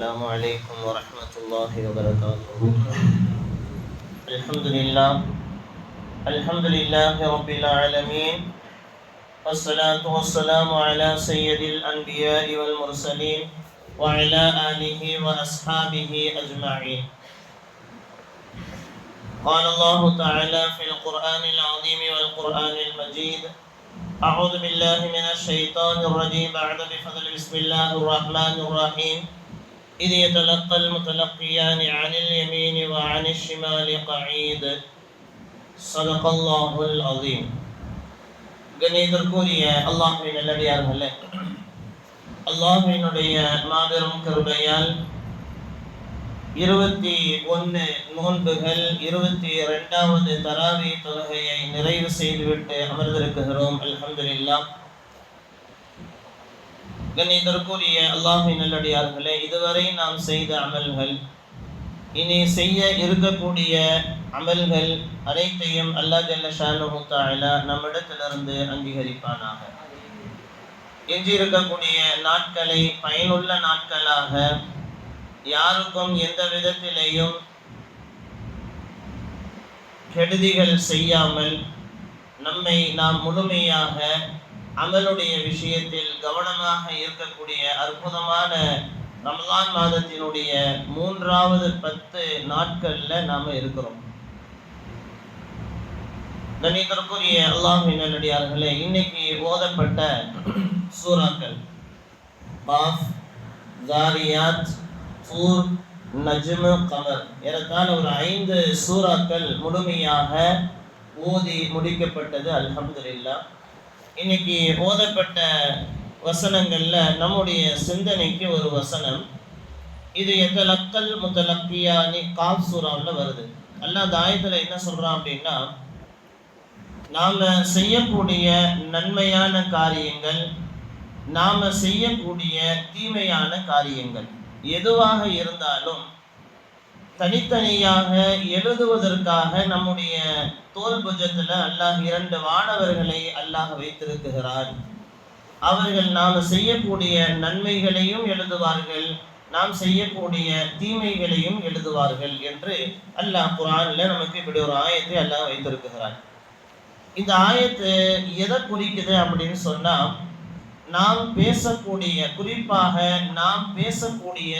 السلام عليكم ورحمة الله وبركاته. الحمد لله. الحمد لله رب العالمين. والصلاة والسلام على سيد الأنبياء والمرسلين وعلى آله وأصحابه أجمعين. قال الله تعالى في القرآن العظيم والقرآن المجيد أعوذ بالله من الشيطان الرجيم. بعد بفضل بسم الله الرحمن الرحيم. إذ يتلقى المتلقيان عن اليمين وعن الشمال قعيد صدق الله العظيم கணிதற்குரிய அல்லாஹுவின் நல்லடியார்களே அல்லாஹுவினுடைய மாபெரும் கருணையால் இருபத்தி ஒன்று நோன்புகள் இருபத்தி இரண்டாவது தராவி தொழுகையை நிறைவு செய்துவிட்டு அமர்ந்திருக்கிறோம் அல்ஹம்துலில்லாஹ் கண்ணியத்திற்குரிய அல்லாஹின் நல்லடியார்களே இதுவரை நாம் செய்த அமல்கள் இனி செய்ய இருக்கக்கூடிய அமல்கள் அனைத்தையும் அல்லா ஜல்ல ஷானுஹு நம்மிடத்திலிருந்து அங்கீகரிப்பானாக. எஞ்சி இருக்கக்கூடிய நாட்களை பயனுள்ள நாட்களாக யாருக்கும் எந்த விதத்திலேயும் கெடுதிகள் செய்யாமல் நம்மை நாம் முழுமையாக அமலுடைய விஷயத்தில் கவனமாக இருக்கக்கூடிய அற்புதமான ரமலான் மாதத்தினுடைய மூன்றாவது பத்து நாட்கள்ல நாம இருக்கிறோம். கணிதற்குரிய அல்லாஹின் நல்லடியார்களே இன்னைக்கு ஓதப்பட்ட சூறாக்கள். பாஃப் ஜாரியாத் தூர் நஜ்மு கமர். ஏறத்தாழ ஒரு ஐந்து சூறாக்கள் முழுமையாக ஓதி முடிக்கப்பட்டது அல்ஹம்துலில்லாஹ். இன்னைக்கு ஓதப்பட்ட வசனங்களில் நம்முடைய சிந்தனைக்கு ஒரு வசனம். இது எத்தலக்கல் முத்தலக்கியானி காப் சூறாவில் வருது. அல்லாஹ் அந்த ஆயத்தில் என்ன சொல்கிறான் அப்படின்னா நாம் செய்யக்கூடிய நன்மையான காரியங்கள் நாம் செய்யக்கூடிய தீமையான காரியங்கள் எதுவாக இருந்தாலும் தனித்தனியாக எழுதுவதற்காக நம்முடைய தோல் புஜத்துல அல்லாஹ் இரண்டு வானவர்களை அல்லாஹ் வைத்திருக்கிறார் அவர்கள் நாம் செய்யக்கூடிய நன்மைகளையும் எழுதுவார்கள் நாம் செய்யக்கூடிய தீமைகளையும் எழுதுவார்கள் என்று அல்லாஹ் குரான்ல நமக்கு இப்படி ஒரு ஆயத்தை அல்லாஹ் வைத்திருக்கிறார் இந்த ஆயத்து எதை குறிக்குது அப்படின்னு சொன்னா நாம் பேசக்கூடிய குறிப்பாக நாம் பேசக்கூடிய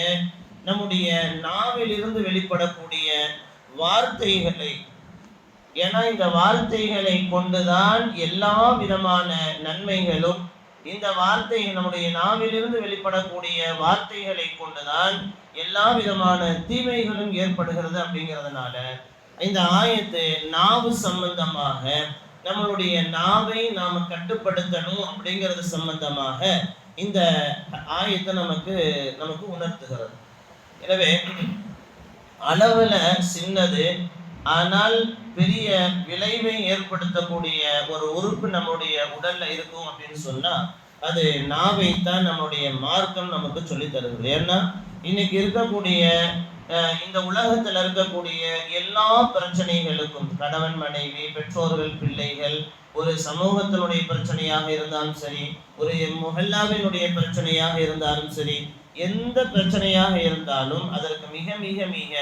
நம்முடைய நாவிலிருந்து வெளிப்படக்கூடிய வார்த்தைகளை ஏன்னா இந்த வார்த்தைகளை கொண்டுதான் எல்லா விதமான நன்மைகளும் இந்த வார்த்தை நம்முடைய நாவிலிருந்து வெளிப்படக்கூடிய வார்த்தைகளை கொண்டுதான் எல்லா விதமான தீமைகளும் ஏற்படுகிறது அப்படிங்கிறதுனால இந்த ஆயத்து நாவு சம்பந்தமாக நம்மளுடைய நாவை நாம் கட்டுப்படுத்தணும் அப்படிங்கிறது சம்பந்தமாக இந்த ஆயத்தை நமக்கு நமக்கு உணர்த்துகிறது. எனவே அளவில் சின்னது ஆனால் பெரிய விளைவை ஏற்படுத்தக்கூடிய ஒரு உறுப்பு நம்முடைய உடல்ல இருக்கும் அப்படின்னு சொன்னா அது நாவைத்தான் நம்முடைய மார்க்கம் நமக்கு சொல்லி தருகிறது. ஏன்னா இன்னைக்கு இருக்கக்கூடிய இந்த உலகத்தில் இருக்கக்கூடிய எல்லா பிரச்சனைகளுக்கும் கணவன் மனைவி பெற்றோர்கள் பிள்ளைகள் ஒரு சமூகத்தினுடைய பிரச்சனையாக இருந்தாலும் சரி ஒரு முகல்லாவினுடைய பிரச்சனையாக இருந்தாலும் சரி எந்த பிரச்சனையாக இருந்தாலும் அதற்கு மிக மிக மிக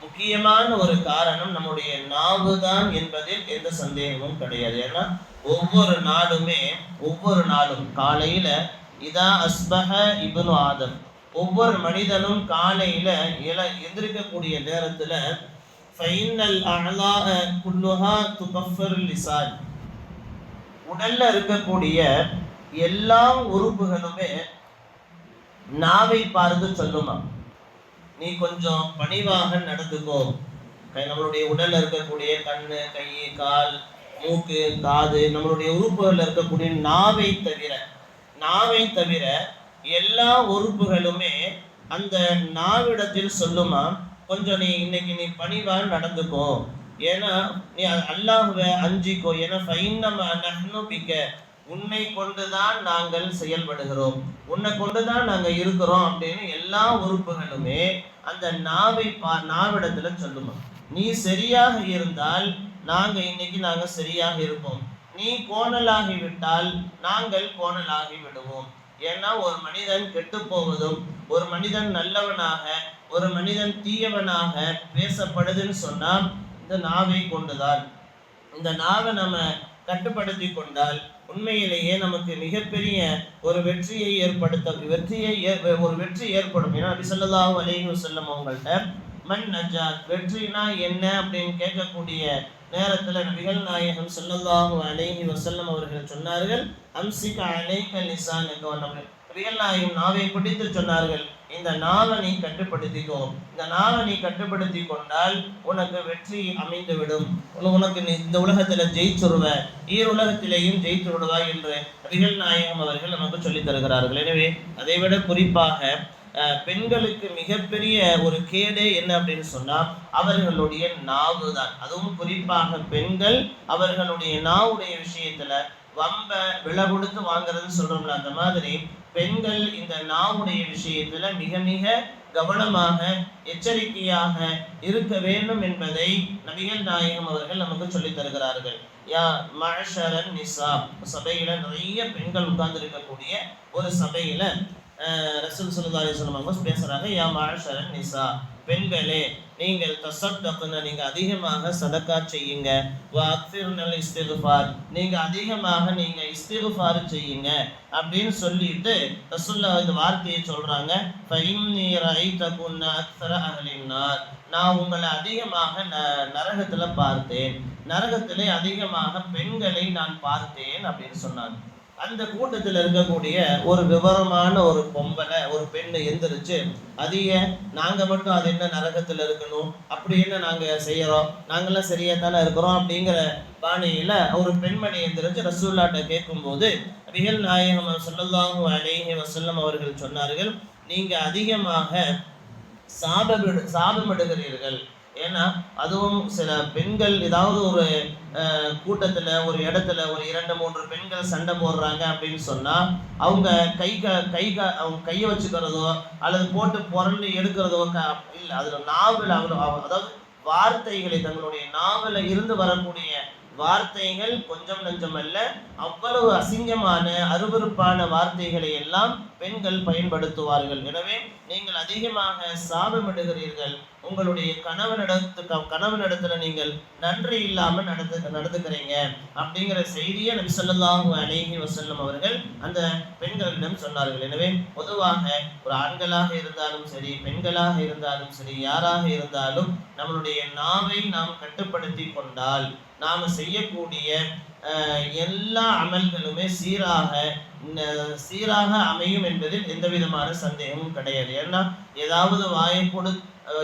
முக்கியமான ஒரு காரணம் நம்முடைய நாவு தான் என்பதில் எந்த சந்தேகமும் கிடையாது. ஏன்னா ஒவ்வொரு நாளுமே ஒவ்வொரு நாளும் காலையில இதா அஸ்பஹ இபுனு ஆதம். ஒவ்வொரு மனிதனும் காலையில இல எந்திரிக்கக்கூடிய நேரத்துல ஃபைனல் அழலா குல்லுஹா துகஃபர் லிசான். உடல்ல இருக்கக்கூடிய எல்லா உறுப்புகளுமே நாவை பார்த்து சொல்லுமா. நீ கொஞ்சம் பணிவாக நடந்துக்கோ. நம்மளுடைய உடல்ல இருக்கக்கூடிய கண்ணு கை கால் மூக்கு காது நம்மளுடைய உறுப்புகளில் இருக்கக்கூடிய நாவை தவிர நாவை தவிர எல்லா உறுப்புகளுமே அந்த நாவிடத்தில் சொல்லுமா கொஞ்சம் நீ இன்னைக்கு நீ பணிவா நடந்துக்கோ. ஏன்னா நீ அல்லாஹுவை அஞ்சிக்கோ. ஏன்னா ஃபைன்னம நஹ்னு பிக்க உன்னை கொண்டுதான் நாங்கள் செயல்படுகிறோம். உன்னை கொண்டுதான் நாங்க இருக்கிறோம் அப்படின்னு எல்லா உறுப்புகளுமே அந்த நாவை பா நாவிடத்துல சொல்லுமா. நீ சரியாக இருந்தால் நாங்க இன்னைக்கு நாங்க சரியாக இருப்போம். நீ கோணலாகி விட்டால் நாங்கள் கோணலாகி விடுவோம். ஏன்னா ஒரு மனிதன் கெட்டு போவதும் ஒரு மனிதன் நல்லவனாக ஒரு மனிதன் தீயவனாக பேசப்படுதுன்னு சொன்னா இந்த நாவை கொண்டுதான். இந்த நாவை நம்ம கட்டுப்படுத்தி கொண்டால் உண்மையிலேயே நமக்கு மிகப்பெரிய ஒரு வெற்றியை ஏற்படுத்த வெற்றியை ஒரு வெற்றி ஏற்படும். ஏன்னா அபிசல்லாஹு அலைஹி செல்லும் அவங்கள்ட்ட மண் நஜாத் வெற்றினா என்ன? அப்படின்னு கேட்கக்கூடிய நேரத்தில் நபிகள் நாயகம் சொல்லல்லாஹு அலைஹி வசல்லம் அவர்கள் சொன்னார்கள் அம்சிக அலைக லிசான் நபிகள் நாயகம் நாவை பிடித்து சொன்னார்கள் இந்த நாவை நீ கட்டுப்படுத்திக்கோ. இந்த நாவை நீ கட்டுப்படுத்தி கொண்டால் உனக்கு வெற்றி அமைந்து விடும் உனக்கு இந்த உலகத்துல ஜெயிச்சுருவ. ஈருலகத்திலேயும் ஜெயித்து விடுவாய் என்று நபிகள் நாயகம் அவர்கள் நமக்கு சொல்லித் தருகிறார்கள். எனவே அதை விட குறிப்பாக பெண்களுக்கு மிகப்பெரிய ஒரு கேடு என்ன அப்படின்னு சொன்னால் அவர்களுடைய நாவு தான் அதுவும் குறிப்பாக பெண்கள் அவர்களுடைய நாவுடைய விஷயத்துல வம்ப விலை கொடுத்து வாங்குறதுன்னு சொல்றோம்ல அந்த மாதிரி பெண்கள் இந்த நாவுடைய விஷயத்துல மிக மிக கவனமாக எச்சரிக்கையாக இருக்க வேண்டும் என்பதை நபிகள் நாயகம் அவர்கள் நமக்கு சொல்லித் தருகிறார்கள். யா மழஷரன் நிசா சபையில நிறைய பெண்கள் உட்கார்ந்து இருக்கக்கூடிய ஒரு சபையில ரசூல் சுல்லா அலிஸ்லாம் பேசுறாங்க யா மாஷரன் நிசா பெண்களே நீங்கள் தசத்தக்குன நீங்க அதிகமாக சதக்கா செய்யுங்க. வாக்ஃபிர்னல் இஸ்திகுஃபார் நீங்க அதிகமாக நீங்க இஸ்திகுஃபார் செய்யுங்க அப்படின்னு சொல்லிட்டு ரசுல்லா இந்த வார்த்தையை சொல்றாங்க. ஃபைன்னி ரைதகுன்ன அக்ஸர அஹ்லின்னார் நான் உங்களை அதிகமாக ந நரகத்துல பார்த்தேன். நரகத்திலே அதிகமாக பெண்களை நான் பார்த்தேன் அப்படின்னு சொன்னாங்க. அந்த கூட்டத்தில் இருக்கக்கூடிய ஒரு விவரமான ஒரு பொம்பனை ஒரு பெண்ணு எந்திரிச்சு அதிக நாங்கள் மட்டும் அது என்ன நரகத்தில் இருக்கணும்? அப்படி என்ன நாங்கள் செய்கிறோம் நாங்களாம் சரியாக தானே இருக்கிறோம்? அப்படிங்கிற பாணியில் ஒரு பெண்மணி எந்திரிச்சு ரசூல்லாட்ட கேட்கும்போது ரிகல் நாயகம் சொல்லல்லாஹு அலேஹி வசல்லம் அவர்கள் சொன்னார்கள் நீங்கள் அதிகமாக சாபமிடு சாபமிடுகிறீர்கள். ஏன்னா அதுவும் சில பெண்கள் ஏதாவது ஒரு கூட்டத்தில் ஒரு இடத்துல ஒரு இரண்டு மூன்று பெண்கள் சண்டை போடுறாங்க அப்படின்னு சொன்னால் அவங்க கை க கை க அவங்க கையை வச்சுக்கிறதோ அல்லது போட்டு புரண்டு எடுக்கிறதோ க இல்லை அதில் நாவல் அவ்வளோ அதாவது வார்த்தைகளை தங்களுடைய நாவலில் இருந்து வரக்கூடிய வார்த்தைகள் கொஞ்சம் நஞ்சம் அல்ல அவ்வளவு அசிங்கமான அருவறுப்பான வார்த்தைகளை எல்லாம் பெண்கள் பயன்படுத்துவார்கள். எனவே நீங்கள் அதிகமாக சாபமிடுகிறீர்கள். உங்களுடைய கணவனிடத்து கணவனிடத்துல நீங்கள் நன்றி இல்லாமல் நடந்து நடந்துக்கிறீங்க அப்படிங்கிற செய்தியை நபி சொல்லாஹு அலேஹி வசல்லம் அவர்கள் அந்த பெண்களிடம் சொன்னார்கள். எனவே பொதுவாக ஒரு ஆண்களாக இருந்தாலும் சரி பெண்களாக இருந்தாலும் சரி யாராக இருந்தாலும் நம்மளுடைய நாவை நாம் கட்டுப்படுத்தி கொண்டால் நாம் செய்யக்கூடிய எல்லா அமல்களுமே சீராக சீராக அமையும் என்பதில் எந்த விதமான சந்தேகமும் கிடையாது. ஏன்னா ஏதாவது வாயை கொடு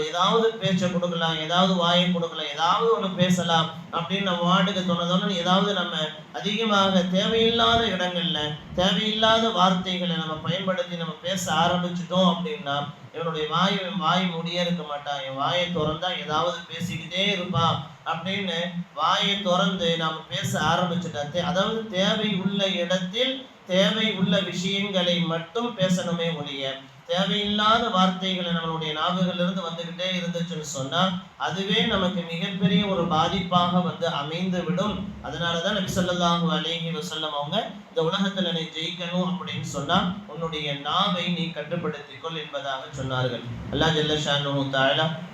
ஏதாவது பேச்சை கொடுக்கலாம் ஏதாவது வாயை கொடுக்கலாம் ஏதாவது ஒன்று பேசலாம் அப்படின்னு நம்ம வாட்டுக்கு தோணுதோன்னு ஏதாவது நம்ம அதிகமாக தேவையில்லாத இடங்கள்ல தேவையில்லாத வார்த்தைகளை நம்ம பயன்படுத்தி நம்ம பேச ஆரம்பிச்சிட்டோம் அப்படின்னா இவனுடைய வாய் வாய் முடிய இருக்க மாட்டான் என் வாயை திறந்தா ஏதாவது பேசிக்கிட்டே இருப்பான். அப்படின்னு வாயை திறந்து நாம் பேச ஆரம்பிச்சுட்டா அதாவது தேவை உள்ள இடத்தில் தேவை உள்ள விஷயங்களை மட்டும் பேசணுமே ஒழிய தேவையில்லாத வார்த்தைகளை நம்மளுடைய நாவுகளிலிருந்து வந்துகிட்டே இருந்துச்சுன்னு சொன்னா அதுவே நமக்கு மிகப்பெரிய ஒரு பாதிப்பாக வந்து அமைந்து விடும் அதனாலதான் நபி சொல்லாஹு அலேஹி வசல்லம் அவங்க இந்த உலகத்துல நீ ஜெயிக்கணும் அப்படின்னு சொன்னா உன்னுடைய நாவை நீ கட்டுப்படுத்திக்கொள் என்பதாக சொன்னார்கள். அல்லா ஜல்லஷானு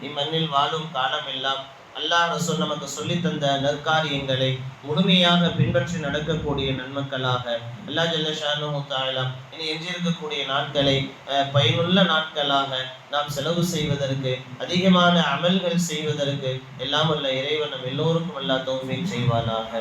நீ இம்மண்ணில் வாழும் காலம் எல்லாம் அல்லாஹ் ரசூல் நமக்கு சொல்லி தந்த நற்காரியங்களை முழுமையாக பின்பற்றி நடக்கக்கூடிய நன்மக்களாக அல்லா ஜல்லஷானு தாழலாம் இனி எஞ்சியிருக்கக்கூடிய நாட்களை பயனுள்ள நாட்களாக நாம் செலவு செய்வதற்கு அதிகமான அமல்கள் செய்வதற்கு எல்லாம் உள்ள இறைவன் நம் எல்லோருக்கும் அல்லா தௌஃபீக் செய்வானாக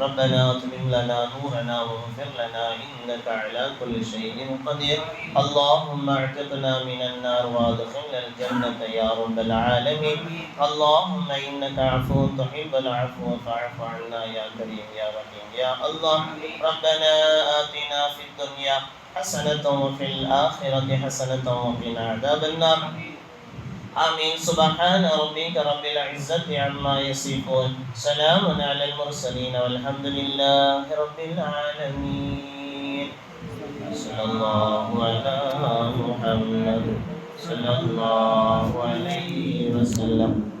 ربنا اطمن لنا نورنا واغفر لنا انك على كل شيء قدير اللهم اعتقنا من النار وادخلنا الجنه يا رب العالمين اللهم إنك عفو تحب العفو فاعف عنا يا كريم يا رحيم. يا الله ربنا آتنا في الدنيا حسنة وفي الآخرة حسنة وقنا عذاب النار. آمين. سبحان ربك رب العزة عما يصفون. سلام على المرسلين والحمد لله رب العالمين. صلى الله على محمد صلى الله عليه وسلم.